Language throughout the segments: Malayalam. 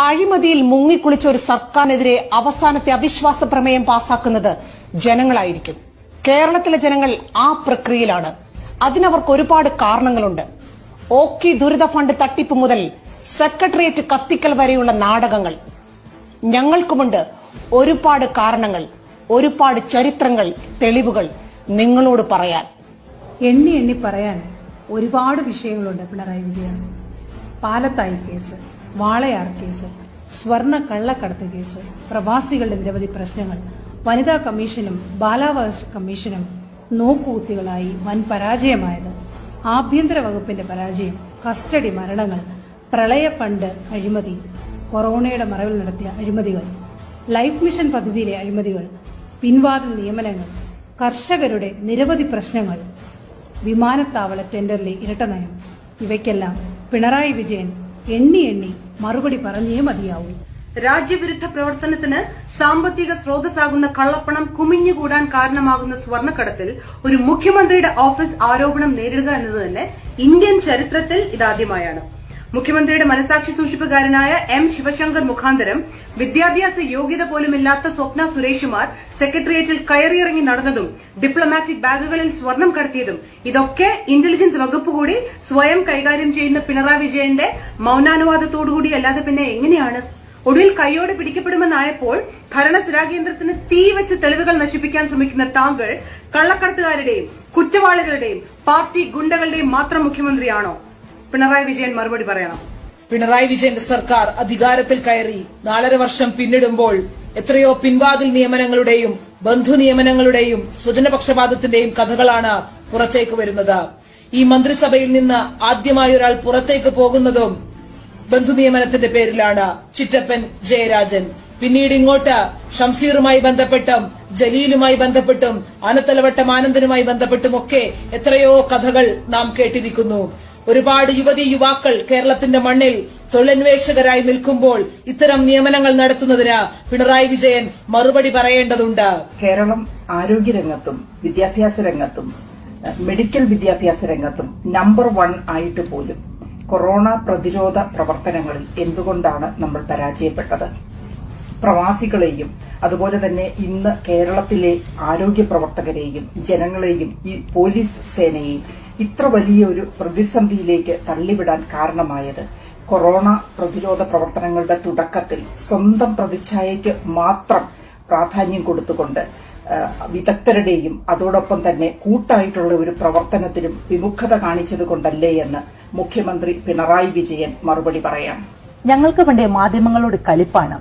അഴിമതിയിൽ മുങ്ങിക്കുളിച്ച ഒരു സർക്കാരിനെതിരെ അവസാനത്തെ അവിശ്വാസ പ്രമേയം പാസാക്കുന്നത് ജനങ്ങളായിരിക്കും. കേരളത്തിലെ ജനങ്ങൾ ആ പ്രക്രിയയിലാണ്. അതിനവർക്ക് ഒരുപാട് കാരണങ്ങളുണ്ട്. ഓക്കി ദുരിത ഫണ്ട് തട്ടിപ്പ് മുതൽ സെക്രട്ടേറിയറ്റ് കത്തിക്കൽ വരെയുള്ള നാടകങ്ങൾ. ഞങ്ങൾക്കുമുണ്ട് ഒരുപാട് കാരണങ്ങൾ ഒരുപാട് ചരിത്രങ്ങൾ തെളിവുകൾ നിങ്ങളോട് പറയാൻ. എണ്ണി എണ്ണി പറയാൻ ഒരുപാട് വിഷയങ്ങളുണ്ട് പിണറായി വിജയൻ. പാലത്തായി കേസ്. വാളയാർ കേസ് സ്വർണ കള്ളക്കടത്ത് കേസ് പ്രവാസികളുടെ നിരവധി പ്രശ്നങ്ങൾ വനിതാ കമ്മീഷനും ബാലാവകാശ കമ്മീഷനും നോക്കുകുത്തികളായി വൻ പരാജയമായത്. ആഭ്യന്തര വകുപ്പിന്റെ പരാജയം കസ്റ്റഡി മരണങ്ങൾ പ്രളയ ഫണ്ട് അഴിമതി കൊറോണയുടെ മറവിൽ നടത്തിയ അഴിമതികൾ ലൈഫ് മിഷൻ പദ്ധതിയിലെ അഴിമതികൾ പിൻവാതിൽ നിയമനങ്ങൾ കർഷകരുടെ നിരവധി പ്രശ്നങ്ങൾ വിമാനത്താവള ടെൻഡറിലെ ഇരട്ടനയം ഇവയ്ക്കെല്ലാം പിണറായി വിജയൻ എണ്ണി എണ്ണി മറുപടി പറഞ്ഞേ മതിയാവൂ. രാജ്യവിരുദ്ധ പ്രവർത്തനത്തിന് സാമ്പത്തിക സ്രോതസ്സാകുന്ന കള്ളപ്പണം കുമിഞ്ഞുകൂടാൻ കാരണമാകുന്ന സ്വർണക്കടത്തിൽ ഒരു മുഖ്യമന്ത്രിയുടെ ഓഫീസ് ആരോപണം നേരിടുക എന്നത് തന്നെ ഇന്ത്യൻ ചരിത്രത്തിൽ ഇതാദ്യമായാണ്. മുഖ്യമന്ത്രിയുടെ മനസാക്ഷി സൂക്ഷിപ്പുകാരനായ എം ശിവശങ്കർ മുഖാന്തരം വിദ്യാഭ്യാസ യോഗ്യത പോലുമില്ലാത്ത സ്വപ്ന സുരേഷുമാർ സെക്രട്ടേറിയറ്റിൽ കയറിയിറങ്ങി നടന്നതും ഡിപ്ലോമാറ്റിക് ബാഗുകളിൽ സ്വർണം കടത്തിയതും. ഇതൊക്കെ ഇന്റലിജൻസ് വകുപ്പ് കൂടി സ്വയം കൈകാര്യം ചെയ്യുന്ന പിണറായി വിജയന്റെ മൌനാനുവാദത്തോടുകൂടി അല്ലാതെ പിന്നെ എങ്ങനെയാണ്? ഒടുവിൽ കൈയോടെ പിടിക്കപ്പെടുമെന്നായപ്പോൾ ഭരണസിരാകേന്ദ്രത്തിന് തീ വെച്ച് തെളിവുകൾ നശിപ്പിക്കാൻ ശ്രമിക്കുന്ന താങ്കൾ കള്ളക്കടത്തുകാരുടെയും കുറ്റവാളികളുടെയും പാർട്ടി ഗുണ്ടകളുടെയും മാത്രം മുഖ്യമന്ത്രിയാണോ? പിണറായി വിജയൻ മറുപടി പറയണം. പിണറായി വിജയന്റെ സർക്കാർ അധികാരത്തിൽ കയറി നാലര വർഷം പിന്നിടുമ്പോൾ എത്രയോ പിൻവാതിൽ നിയമനങ്ങളുടെയും ബന്ധു നിയമനങ്ങളുടെയും സ്വജനപക്ഷപാതത്തിന്റെയും കഥകളാണ് പുറത്തേക്ക് വരുന്നത്. ഈ മന്ത്രിസഭയിൽ നിന്ന് ആദ്യമായി ഒരാൾ പുറത്തേക്ക് പോകുന്നതും ബന്ധു നിയമനത്തിന്റെ പേരിലാണ് ചിറ്റപ്പൻ ജയരാജൻ. പിന്നീട് ഇങ്ങോട്ട് ഷംസീറുമായി ബന്ധപ്പെട്ടും ജലീലുമായി ബന്ധപ്പെട്ടും ആനത്തലവട്ടം ആനന്ദനുമായി ബന്ധപ്പെട്ടും ഒക്കെ എത്രയോ കഥകൾ നാം കേട്ടിരിക്കുന്നു. ഒരുപാട് യുവതി യുവാക്കൾ കേരളത്തിന്റെ മണ്ണിൽ തൊഴിലന്വേഷകരായി നിൽക്കുമ്പോൾ ഇത്തരം നിയമനങ്ങൾ നടത്തുന്നതിന് പിണറായി വിജയൻ മറുപടി പറയേണ്ടതുണ്ട്. കേരളം ആരോഗ്യരംഗത്തും വിദ്യാഭ്യാസ രംഗത്തും മെഡിക്കൽ വിദ്യാഭ്യാസ രംഗത്തും നമ്പർ വൺ ആയിട്ട് പോലും കൊറോണ പ്രതിരോധ പ്രവർത്തനങ്ങളിൽ എന്തുകൊണ്ടാണ് നമ്മൾ പരാജയപ്പെട്ടത്? പ്രവാസികളെയും അതുപോലെ തന്നെ ഇന്ന് കേരളത്തിലെ ആരോഗ്യ പ്രവർത്തകരെയും ജനങ്ങളെയും ഈ പോലീസ് സേനയെയും ഇത്ര വലിയ ഒരു പ്രതിസന്ധിയിലേക്ക് തള്ളിവിടാൻ കാരണമായത് കൊറോണ പ്രതിരോധ പ്രവർത്തനങ്ങളുടെ തുടക്കത്തിൽ സ്വന്തം പ്രതിച്ഛായയ്ക്ക് മാത്രം പ്രാധാന്യം കൊടുത്തുകൊണ്ട് വിദഗ്ധരുടെയും അതോടൊപ്പം തന്നെ കൂട്ടായിട്ടുള്ള ഒരു പ്രവർത്തനത്തിനും വിമുഖത കാണിച്ചതുകൊണ്ടല്ലേ എന്ന് മുഖ്യമന്ത്രി പിണറായി വിജയൻ മറുപടി പറയാം. ഞങ്ങൾക്ക് പണ്ടേ മാധ്യമങ്ങളോട് കലിപ്പാണ്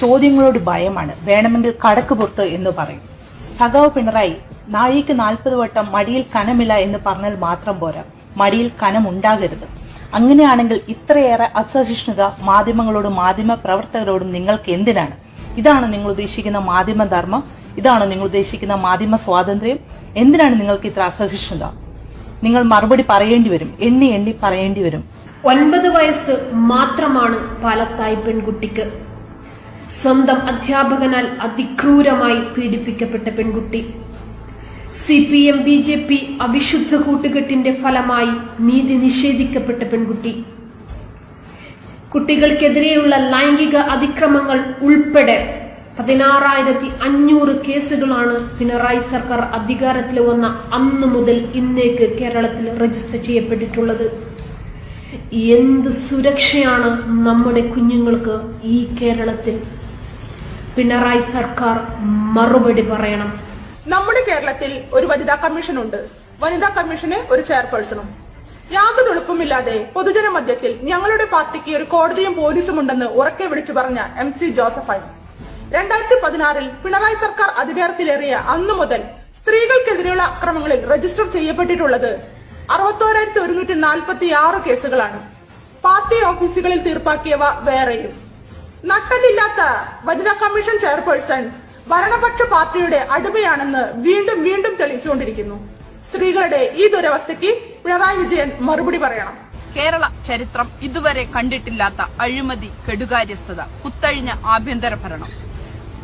ചോദ്യങ്ങളോട് ഭയമാണ് വേണമെങ്കിൽ കടക്ക് പുറത്ത് എന്ന് പറയും. സഖാവ് പിണറായി നാഴിക്ക് നാൽപ്പത് വട്ടം മടിയിൽ കനമില്ല എന്ന് പറഞ്ഞാൽ മാത്രം പോരാ. മടിയിൽ കനമുണ്ടാകരുത്. അങ്ങനെയാണെങ്കിൽ ഇത്രയേറെ അസഹിഷ്ണുത മാധ്യമങ്ങളോടും മാധ്യമ പ്രവർത്തകരോടും നിങ്ങൾക്ക് എന്തിനാണ്? ഇതാണ് നിങ്ങൾ ഉദ്ദേശിക്കുന്ന മാധ്യമധർമ്മം ഇതാണോ നിങ്ങൾ ഉദ്ദേശിക്കുന്ന മാധ്യമ സ്വാതന്ത്ര്യം. എന്തിനാണ് നിങ്ങൾക്ക് ഇത്ര അസഹിഷ്ണുത? നിങ്ങൾ മറുപടി പറയേണ്ടി വരും എണ്ണി എണ്ണി പറയേണ്ടി വരും. ഒൻപത് വയസ്സ് മാത്രമാണ് പാലത്തായി പെൺകുട്ടിക്ക്. സ്വന്തം അധ്യാപകനാൽ അതിക്രൂരമായി പീഡിപ്പിക്കപ്പെട്ട പെൺകുട്ടി. C P M B J P അവിശുദ്ധ കൂട്ടുകെട്ടിന്റെ ഫലമായി നീതി നിഷേധിക്കപ്പെട്ട പെൺകുട്ടി. കുട്ടികൾക്കെതിരെയുള്ള ലൈംഗിക അതിക്രമങ്ങൾ ഉൾപ്പെടെ പതിനാറായിരത്തി അഞ്ഞൂറ് കേസുകളാണ് പിണറായി സർക്കാർ അധികാരത്തിൽ വന്ന അന്നു മുതൽ ഇന്നേക്ക് കേരളത്തിൽ രജിസ്റ്റർ ചെയ്യപ്പെട്ടിട്ടുള്ളത്. എന്ത് സുരക്ഷയാണ് നമ്മുടെ കുഞ്ഞുങ്ങൾക്ക് ഈ കേരളത്തിൽ? പിണറായി സർക്കാർ മറുപടി പറയണം. നമ്മുടെ കേരളത്തിൽ ഒരു വനിതാ കമ്മീഷൻ ഉണ്ട് വനിതാ കമ്മീഷന് ഒരു ചെയർപേഴ്സണും. യാതൊരു എളുപ്പമില്ലാതെ പൊതുജന മധ്യത്തിൽ ഞങ്ങളുടെ പാർട്ടിക്ക് ഒരു കോടതിയും പോലീസും ഉണ്ടെന്ന് ഉറക്കെ വിളിച്ചു പറഞ്ഞ എം സി ജോസഫൈൻ രണ്ടായിരത്തി പതിനാറിൽ പിണറായി സർക്കാർ അധികാരത്തിലേറിയ അന്നു മുതൽ സ്ത്രീകൾക്കെതിരെയുള്ള അക്രമങ്ങളിൽ രജിസ്റ്റർ ചെയ്യപ്പെട്ടിട്ടുള്ളത് അറുപത്തോരായിരത്തി ഒരുന്നൂറ്റി നാൽപ്പത്തി ആറ് കേസുകളാണ്. പാർട്ടി ഓഫീസുകളിൽ തീർപ്പാക്കിയവ വേറെയും. നട്ടലില്ലാത്ത വനിതാ കമ്മീഷൻ ചെയർപേഴ്സൺ ഭരണപക്ഷ പാർട്ടിയുടെ അടിമയാണെന്ന് വീണ്ടും വീണ്ടും തെളിയിച്ചുകൊണ്ടിരിക്കുന്നു. സ്ത്രീകളുടെ ഈ ദുരവസ്ഥയ്ക്ക് പിണറായി വിജയൻ മറുപടി പറയണം. കേരള ചരിത്രം ഇതുവരെ കണ്ടിട്ടില്ലാത്ത അഴിമതി കെടുകാര്യസ്ഥത കുത്തഴിഞ്ഞ ആഭ്യന്തര ഭരണം.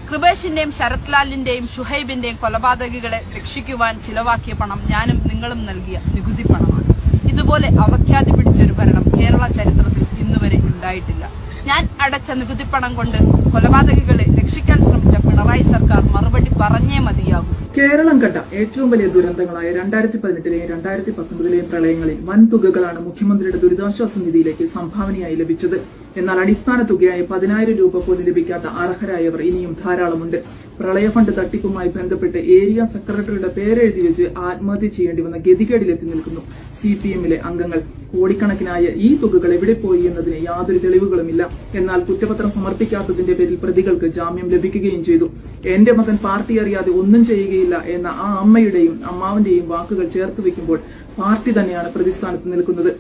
കൃപേഷിന്റെയും ശരത്ലാലിന്റെയും ഷുഹൈബിന്റെയും കൊലപാതകികളെ രക്ഷിക്കുവാൻ ചിലവാക്കിയ പണം ഞാനും നിങ്ങളും നൽകിയ നികുതി പണമാണ്. ഇതുപോലെ അവഖ്യാതി പിടിച്ചൊരു ഭരണം കേരള ചരിത്രത്തിൽ ഇന്നുവരെ ഉണ്ടായിട്ടില്ല. ഞാൻ അടച്ച നികുതി പണം കൊണ്ട് കൊലപാതകികളെ രക്ഷിക്കാൻ ശ്രമിച്ച പിണറായി സർക്കാർ മറുപടി പറഞ്ഞേ മതിയാകൂ. കേരളം കണ്ട ഏറ്റവും വലിയ ദുരന്തങ്ങളായ രണ്ടായിരത്തി പതിനെട്ടിലെയും രണ്ടായിരത്തി പത്തൊമ്പതിലെയും പ്രളയങ്ങളിൽ വൻ തുകകളാണ് മുഖ്യമന്ത്രിയുടെ ദുരിതാശ്വാസ നിധിയിലേക്ക് സംഭാവനയായി ലഭിച്ചത്. എന്നാൽ അടിസ്ഥാന തുകയായ പതിനായിരം രൂപ പോലും ലഭിക്കാത്ത അർഹരായവർ ഇനിയും ധാരാളമുണ്ട്. പ്രളയ ഫണ്ട് തട്ടിപ്പുമായി ബന്ധപ്പെട്ട് ഏരിയ സെക്രട്ടറിയുടെ പേരെഴുതി വെച്ച് ആത്മഹത്യ ചെയ്യേണ്ടി വന്ന ഗതികേടിലെത്തി നിൽക്കുന്നു സി പി എമ്മിലെ അംഗങ്ങൾ. കോടിക്കണക്കിനായ ഈ തുകകൾ എവിടെ പോയി എന്നതിന് യാതൊരു തെളിവുകളുമില്ല. എന്നാൽ കുറ്റപത്രം സമർപ്പിക്കാത്തതിന്റെ പേരിൽ പ്രതികൾക്ക് ജാമ്യം ലഭിക്കുകയും ചെയ്തു. എന്റെ മകൻ പാർട്ടി അറിയാതെ ഒന്നും ചെയ്യുകയില്ല എന്ന ആ അമ്മയുടെയും അമ്മാവന്റെയും വാക്കുകൾ ചേർത്ത് വെക്കുമ്പോൾ പാർട്ടി തന്നെയാണ് പ്രതിസ്ഥാനത്ത് നിൽക്കുന്നത്.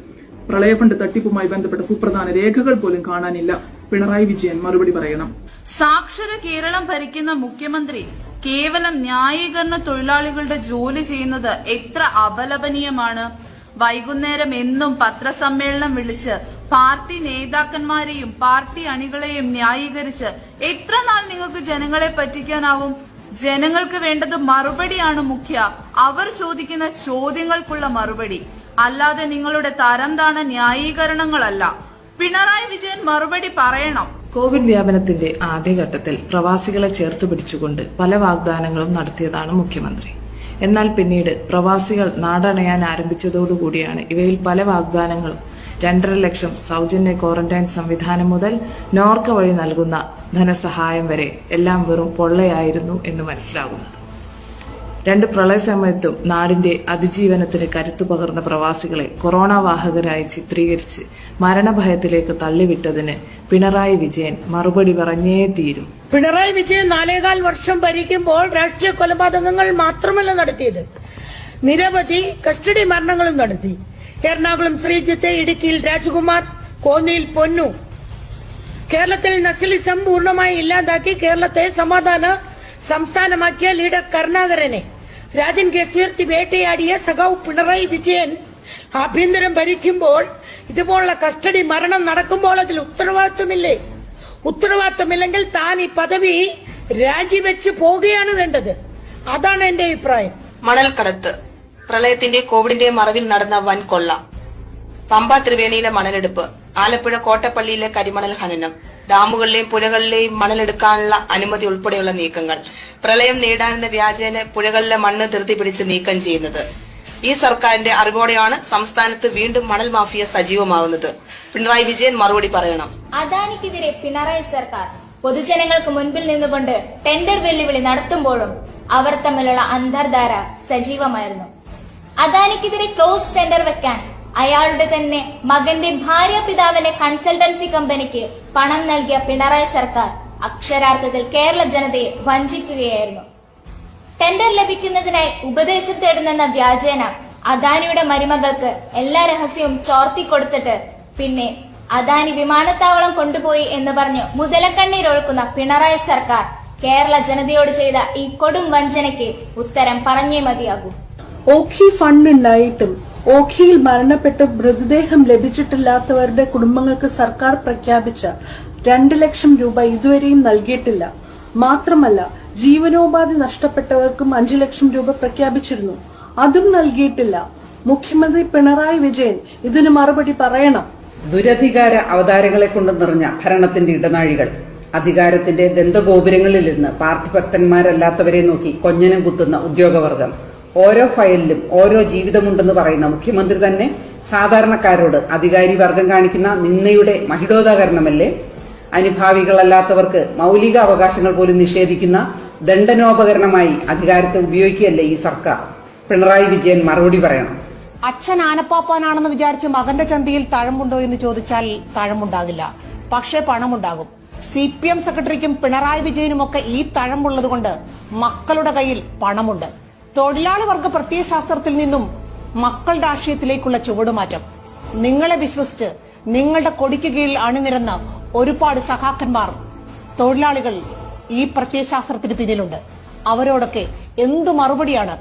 പ്രളയഫണ്ട് തട്ടിപ്പുമായി ബന്ധപ്പെട്ട സുപ്രധാന രേഖകൾ പോലും കാണാനില്ല. പിണറായി വിജയൻ മറുപടി പറയണം. സാക്ഷര കേരളം ഭരിക്കുന്ന മുഖ്യമന്ത്രി കേവലം ന്യായീകരണ തൊഴിലാളികളുടെ ജോലി ചെയ്യുന്നത് എത്ര അപലപനീയമാണ്. വൈകുന്നേരം എന്നും പത്രസമ്മേളനം വിളിച്ച് പാർട്ടി നേതാക്കന്മാരെയും പാർട്ടി അണികളെയും ന്യായീകരിച്ച് എത്ര നാൾ നിങ്ങൾക്ക് ജനങ്ങളെ പറ്റിക്കാനാവും? ജനങ്ങൾക്ക് വേണ്ടത് മറുപടിയാണ് മുഖ്യ. അവർ ചോദിക്കുന്ന ചോദ്യങ്ങൾക്കുള്ള മറുപടി. അല്ലാതെ നിങ്ങളുടെ തരംതാണ ന്യായീകരണങ്ങളല്ല. പിണറായി വിജയൻ മറുപടി പറയണം. കോവിഡ് വ്യാപനത്തിന്റെ ആദ്യഘട്ടത്തിൽ പ്രവാസികളെ ചേർത്ത് പിടിച്ചുകൊണ്ട് പല വാഗ്ദാനങ്ങളും നടത്തിയതാണ് മുഖ്യമന്ത്രി. എന്നാൽ പിന്നീട് പ്രവാസികൾ നാടണയാൻ ആരംഭിച്ചതോടുകൂടിയാണ് ഇവയിൽ പല വാഗ്ദാനങ്ങളും. രണ്ടര ലക്ഷം സൗജന്യ ക്വാറന്റൈൻ സംവിധാനം മുതൽ നോർക്ക വഴി നൽകുന്ന ധനസഹായം വരെ എല്ലാം വെറും പൊള്ളയായിരുന്നു എന്ന് മനസ്സിലാകുന്നത്. രണ്ട് പ്രളയ സമയത്തും നാടിന്റെ അതിജീവനത്തിന് കരുത്തു പകർന്ന പ്രവാസികളെ കൊറോണ വാഹകരായി ചിത്രീകരിച്ച് മരണഭയത്തിലേക്ക് തള്ളിവിട്ടതിന് പിണറായി വിജയൻ മറുപടി പറഞ്ഞേ തീരും. പിണറായി വിജയൻ നാലേകാൽ വർഷം ഭരിക്കുമ്പോൾ രാഷ്ട്രീയ കൊലപാതകങ്ങൾ മാത്രമല്ല നടത്തിയത്. നിരവധി കസ്റ്റഡി മരണങ്ങളും നടത്തി. എറണാകുളം ശ്രീജിത്ത് ഇടുക്കിയിൽ രാജകുമാർ കോന്നിയിൽ പൊന്നു. കേരളത്തിൽ നക്സലിസം പൂർണമായി ഇല്ലാതാക്കി കേരളത്തെ സമാധാന സംസ്ഥാനമാക്കിയ ലീഡർ കരുണാകരനെ രാജൻ കെ ഉയർത്തി വേട്ടയാടിയ സഖാവ് പിണറായി വിജയൻ ആഭ്യന്തരം ഭരിക്കുമ്പോൾ ഇതുപോലുള്ള കസ്റ്റഡി മരണം നടക്കുമ്പോൾ അതിൽ ഉത്തരവാദിത്വമില്ലേ? ഉത്തരവാദിത്വമില്ലെങ്കിൽ താൻ ഈ പദവി രാജിവെച്ച് പോവുകയാണ് വേണ്ടത്. അതാണ് എന്റെ അഭിപ്രായം. മണൽക്കടത്ത്. പ്രളയത്തിന്റെ കോവിഡിന്റെ മറവിൽ നടന്ന വൻ കൊള്ള പമ്പ ത്രിവേണിയിലെ മണലെടുപ്പ്. ആലപ്പുഴ കോട്ടപ്പള്ളിയിലെ കരിമണൽ ഖനനം. ഡാമുകളിലെയും പുഴകളിലെയും മണലെടുക്കാനുള്ള അനുമതി ഉൾപ്പെടെയുള്ള നീക്കങ്ങൾ. പ്രളയം നേടാനെന്ന വ്യാജേന പുഴകളിലെ മണ്ണ് ധൃതി പിടിച്ച് നീക്കം ചെയ്യുന്നത്. ഈ സർക്കാരിന്റെ അറിവോടെയാണ് സംസ്ഥാനത്ത് വീണ്ടും മണൽ മാഫിയ സജീവമാകുന്നത് പിണറായി വിജയൻ മറുപടി പറയണം. അദാനിക്കെതിരെ പിണറായി സർക്കാർ പൊതുജനങ്ങൾക്ക് മുൻപിൽ നിന്നുകൊണ്ട് ടെൻഡർ വെല്ലുവിളി നടത്തുമ്പോഴും അവർ തമ്മിലുള്ള അന്തർധാര സജീവമായിരുന്നു. അദാനിക്കെതിരെ ക്ലോസ് ടെൻഡർ വെക്കാൻ അയാളുടെ തന്നെ മകന്റെ ഭാര്യ പിതാവിന്റെ കൺസൾട്ടൻസി കമ്പനിക്ക് പണം നൽകിയ പിണറായി സർക്കാർ അക്ഷരാർത്ഥത്തിൽ കേരള ജനതയെ വഞ്ചിക്കുകയായിരുന്നു. ടെൻഡർ ലഭിക്കുന്നതിനായി ഉപദേശം തേടുന്ന വ്യാജേന അദാനിയുടെ മരുമകൾക്ക് എല്ലാ രഹസ്യവും ചോർത്തി കൊടുത്തിട്ട് പിന്നെ അദാനി വിമാനത്താവളം കൊണ്ടുപോയി എന്ന് പറഞ്ഞ് മുതലക്കണ്ണീരൊഴുക്കുന്ന പിണറായി സർക്കാർ കേരള ജനതയോട് ചെയ്ത ഈ കൊടും വഞ്ചനയ്ക്ക് ഉത്തരം പറഞ്ഞേ മതിയാകൂ. ഓഖി ഫണ്ട് ഉണ്ടായിട്ടും ഓഖിയിൽ മരണപ്പെട്ട് മൃതദേഹം ലഭിച്ചിട്ടില്ലാത്തവരുടെ കുടുംബങ്ങൾക്ക് സർക്കാർ പ്രഖ്യാപിച്ച രണ്ട് ലക്ഷം രൂപ ഇതുവരെയും നൽകിയിട്ടില്ല. മാത്രമല്ല ജീവനോപാധി നഷ്ടപ്പെട്ടവർക്കും അഞ്ചു ലക്ഷം രൂപ പ്രഖ്യാപിച്ചിരുന്നു. അതും നൽകിയിട്ടില്ല. മുഖ്യമന്ത്രി പിണറായി വിജയൻ ഇതിന് മറുപടി പറയണം. ദുരധികാര അവതാരങ്ങളെ കൊണ്ട് നിറഞ്ഞ ഭരണത്തിന്റെ ഇടനാഴികൾ അധികാരത്തിന്റെ ദന്തഗോപുരങ്ങളിൽ നിന്ന് പാർട്ടി ഭക്തന്മാരല്ലാത്തവരെ നോക്കി കൊഞ്ഞനം കുത്തുന്ന ഉദ്യോഗവർഗം. ഓരോ ഫയലിലും ഓരോ ജീവിതമുണ്ടെന്ന് പറയുന്ന മുഖ്യമന്ത്രി തന്നെ സാധാരണക്കാരോട് അധികാരി വർഗം കാണിക്കുന്ന നിന്നയുടെ മഹിടോദാകരണമല്ലേ അനുഭാവികളല്ലാത്തവർക്ക് മൗലിക അവകാശങ്ങൾ പോലും നിഷേധിക്കുന്ന ദണ്ഡനോപകരണമായി അധികാരത്തെ ഉപയോഗിക്കുകയല്ലേ ഈ സർക്കാർ? പിണറായി വിജയൻ മറുപടി പറയണം. അച്ഛൻ ആനപ്പാപ്പാനാണെന്ന് വിചാരിച്ച് മകന്റെ ചന്തയിൽ തഴമ്പുണ്ടോ എന്ന് ചോദിച്ചാൽ തഴമ്പുണ്ടാകില്ല. പക്ഷേ പണമുണ്ടാകും. സി പി എം സെക്രട്ടറിക്കും പിണറായി വിജയനുമൊക്കെ ഈ തഴമ്പുള്ളതുകൊണ്ട് മക്കളുടെ കയ്യിൽ പണമുണ്ട്. തൊഴിലാളി വർഗ പ്രത്യയശാസ്ത്രത്തിൽ നിന്നും മക്കളുടെ ആശയത്തിലേക്കുള്ള ചുവടുമാറ്റം നിങ്ങളെ വിശ്വസിച്ച് നിങ്ങളുടെ കൊടിക്ക് കീഴിൽ അണിനിരന്ന ഒരുപാട് സഖാക്കന്മാർ തൊഴിലാളികൾ ഈ പ്രത്യയശാസ്ത്രത്തിന് പിന്നിലുണ്ട്. അവരോടൊക്കെ എന്തു മറുപടിയാണ്